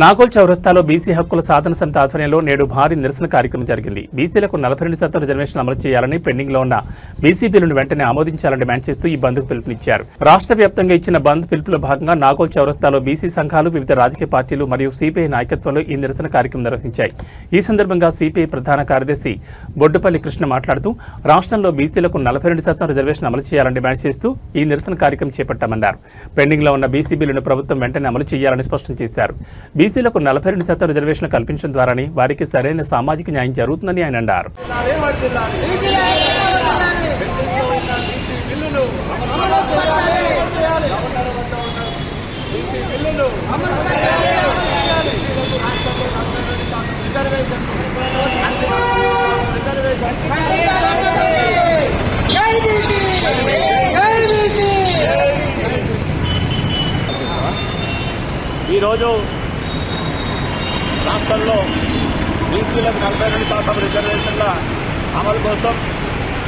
నాగోల్ చౌరస్తాలో బీసీ హక్కుల సాధన సమితి ఆధ్వర్యంలో నేడు భారీ నిరసన కార్యక్రమం జరిగింది. బీసీలకు నలభై రెండు శాతం రిజర్వేషన్ అమలు చేయాలని పెండింగ్లో ఉన్న బీసీ బిల్లును వెంటనే ఆమోదించాలని డిమాండ్ చేస్తూ ఈ బంద్కు పిలుపునిచ్చారు. రాష్ట్ర వ్యాప్తంగా ఇచ్చిన బంద్ పిలుపులో భాగంగా నాగోల్ చౌరస్తాలో బీసీ సంఘాలు వివిధ రాజకీయ పార్టీలు మరియు సిపిఐ నాయకత్వంలో ఈ నిరసన కార్యక్రమం నిర్వహించాయి. ఈ సందర్భంగా సిపిఐ ప్రధాన కార్యదర్శి బొడ్డుపల్లి కృష్ణ మాట్లాడుతూ రాష్ట్రంలో బీసీలకు నలభై రెండు శాతం రిజర్వేషన్ అమలు చేయాలని డిమాండ్ చేస్తూ ఈ నిరసన కార్యక్రమం చేపట్టామన్నారు. పెండింగ్లో ఉన్న బీసీ బిల్లును ప్రభుత్వం వెంటనే అమలు చేయాలని స్పష్టం చేశారు. బీసీలకు నలభై రెండు శాతం రిజర్వేషన్లు కల్పించడం ద్వారానే వారికి సరైన సామాజిక న్యాయం జరుగుతుందని ఆయన అన్నారు. ఈరోజు రాష్ట్రంలో బీసీలకు నలభై రెండు శాతం రిజర్వేషన్ల అమలు కోసం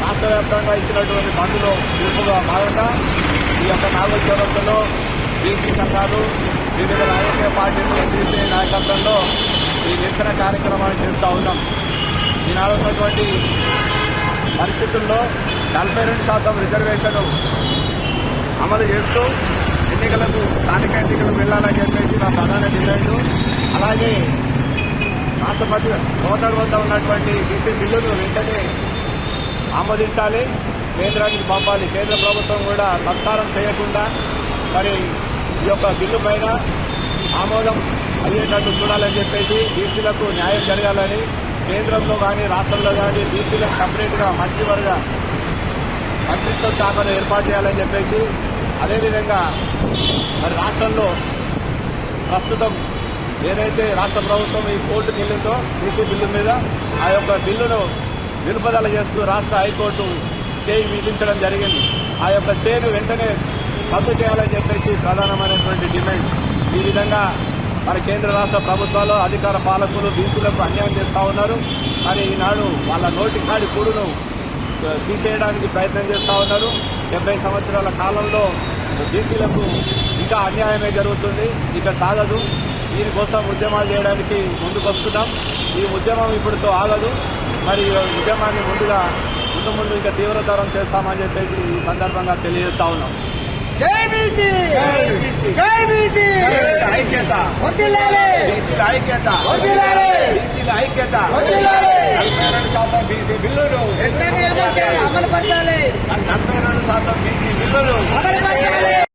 రాష్ట్ర వ్యాప్తంగా ఇచ్చినటువంటి బంద్లో తీర్పుగా భాగంగా ఈ యొక్క నాలుగు చౌరస్తంలో బీసీ సంఘాలు వివిధ రాజకీయ పార్టీలు సిపిఐ నాయకత్వంలో ఈ నిరసన కార్యక్రమాన్ని చేస్తూ ఉన్నాం. ఈనాడు ఉన్నటువంటి పరిస్థితుల్లో నలభై రెండు శాతం రిజర్వేషన్ అమలు చేస్తూ ఎన్నికలకు స్థానిక ఎన్నికలకు వెళ్ళాలని చెప్పేసి మా ప్రధాన డిమాండ్ అలాగే రాష్ట్రపతి గవర్నర్ వద్ద ఉన్నటువంటి బీసీ బిల్లును వెంటనే ఆమోదించాలి. కేంద్రానికి పంపాలి. కేంద్ర ప్రభుత్వం కూడా తత్సారం చేయకుండా మరి ఈ యొక్క బిల్లు పైన ఆమోదం అయ్యేటట్టు చూడాలని చెప్పేసి బీసీలకు న్యాయం జరగాలని కేంద్రంలో కానీ రాష్ట్రంలో కానీ బీసీలకు సపరేట్గా మంత్రివర్గ మంత్రిత్వ శాఖను ఏర్పాటు చేయాలని చెప్పేసి అదేవిధంగా మరి రాష్ట్రంలో ప్రస్తుతం ఏదైతే రాష్ట్ర ప్రభుత్వం ఈ కోర్టుకు వెళ్ళిందో బీసీ బిల్లు మీద ఆ యొక్క బిల్లును నిలుపుదల చేస్తూ రాష్ట్ర హైకోర్టు స్టే విధించడం జరిగింది. ఆ యొక్క స్టేను వెంటనే రద్దు చేయాలని చెప్పేసి ప్రధానమైనటువంటి డిమాండ్. ఈ విధంగా మరి కేంద్ర రాష్ట్ర ప్రభుత్వాలు అధికార పాలకులు బీసీలకు అన్యాయం చేస్తూ ఉన్నారు. కానీ ఈనాడు వాళ్ళ నోటి కాడి కూడును తీసేయడానికి ప్రయత్నం చేస్తూ ఉన్నారు. డెబ్బై సంవత్సరాల కాలంలో బీసీలకు ఇంకా అన్యాయమే జరుగుతుంది. ఇక సాగదు. దీనికోసం ఉద్యమాలు చేయడానికి ముందుకు వస్తున్నాం ఈ ఉద్యమం ఇప్పుడుతో ఆగదు. మరి ఉద్యమాన్ని ముందుగా ముందు ముందు ఇంకా తీవ్రతరం చేస్తామని చెప్పేసి ఈ సందర్భంగా తెలియజేస్తా ఉన్నాం. ఐక్యత! ఐక్యత! ఐక్యత! నలభై రెండు శాతం బీసీ బిల్లులు! నలభై రెండు శాతం బీసీ బిల్లులు!